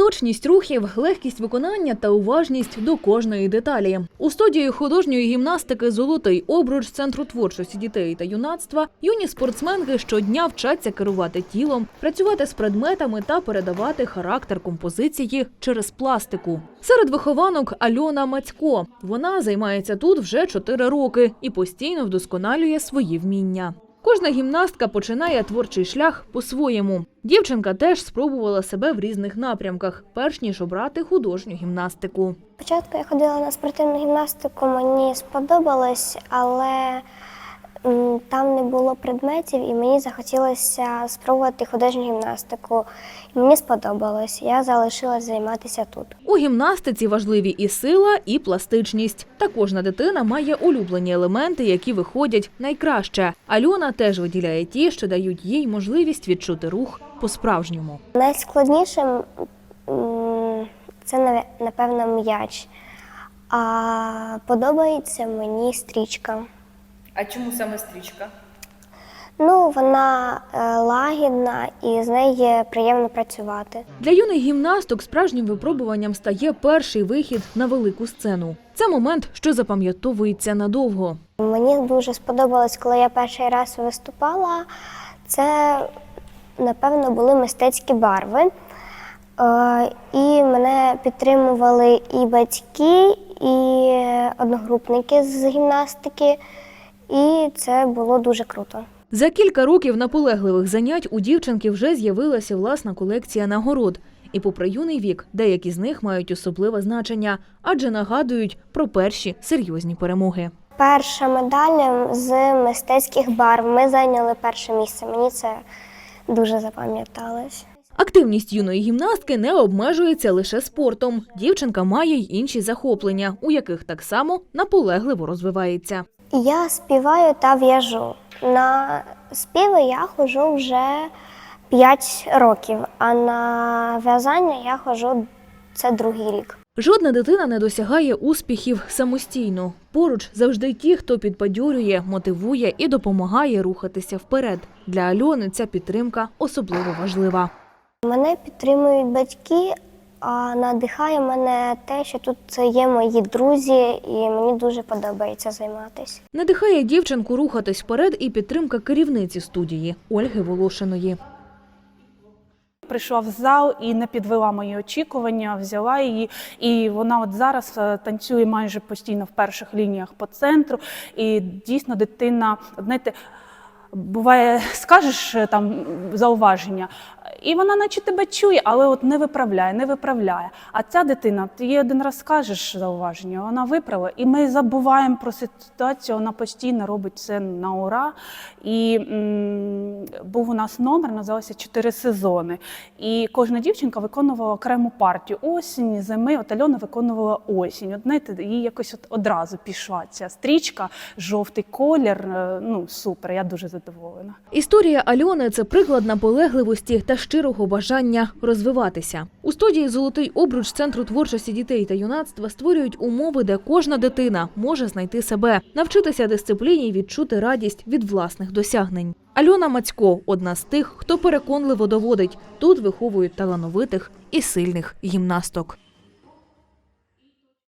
Точність рухів, легкість виконання та уважність до кожної деталі. У студії художньої гімнастики Золотий обруч центру творчості дітей та юнацтва юні спортсменки щодня вчаться керувати тілом, працювати з предметами та передавати характер композиції через пластику. Серед вихованок Альона Мацько. Вона займається тут вже 4 роки і постійно вдосконалює свої вміння. Кожна гімнастка починає творчий шлях по-своєму. Дівчинка теж спробувала себе в різних напрямках, перш ніж обрати художню гімнастику. Спочатку я ходила на спортивну гімнастику, мені сподобалось, але там не було предметів, і мені захотілося спробувати художню гімнастику. І мені сподобалось. Я залишилась займатися тут. У гімнастиці важливі і сила, і пластичність. Та кожна дитина має улюблені елементи, які виходять найкраще. Альона теж виділяє ті, що дають їй можливість відчути рух по-справжньому. Найскладнішим це напевно м'яч. А подобається мені стрічка. А чому саме стрічка? Ну, вона е, лагідна і з нею приємно працювати. Для юних гімнасток справжнім випробуванням стає перший вихід на велику сцену. Це момент, що запам'ятовується надовго. Мені дуже сподобалось, коли я перший раз виступала. Це, напевно, були мистецькі барви. Е, І мене підтримували і батьки, і одногрупники з гімнастики. І це було дуже круто. За кілька років наполегливих занять у дівчинки вже з'явилася власна колекція нагород. І попри юний вік, деякі з них мають особливе значення, адже нагадують про перші серйозні перемоги. Перша медаль з мистецьких барв. Ми зайняли перше місце. Мені це дуже запам'яталось. Активність юної гімнастки не обмежується лише спортом. Дівчинка має й інші захоплення, у яких так само наполегливо розвивається. Я співаю та в'яжу. На співи я ходжу вже 5 років, а на в'язання я ходжу це другий рік. Жодна дитина не досягає успіхів самостійно. Поруч завжди ті, хто підбадьорює, мотивує і допомагає рухатися вперед. Для Альони ця підтримка особливо важлива. Мене підтримують батьки, а надихає мене те, що тут є мої друзі, і мені дуже подобається займатися. Надихає дівчинку рухатись вперед і підтримка керівниці студії Ольги Волошиної. прийшла в зал і не підвела мої очікування, взяла її. І вона от зараз е, танцює майже постійно в перших лініях по центру. І дійсно дитина, знаєте, буває, скажеш е, там зауваження, і вона наче тебе чує, але от не виправляє, не виправляє. А ця дитина, ти їй один раз скажеш зауваження, вона виправила, і ми забуваємо про ситуацію, вона постійно робить це на ура. І м, був у нас номер, називався Чотири сезони. І кожна дівчинка виконувала окрему партію. Осінь, зими, от Альона виконувала осінь. От знаєте, їй якось от одразу пішла ця стрічка, жовтий колір. е, Ну супер, я дуже задоволена. Історія Альони це приклад наполегливості та щирого бажання розвиватися. У студії Золотий обруч центру творчості дітей та юнацтва створюють умови, де кожна дитина може знайти себе, навчитися дисципліні і відчути радість від власних досягнень. Альона Мацько одна з тих, хто переконливо доводить, тут виховують талановитих і сильних гімнасток.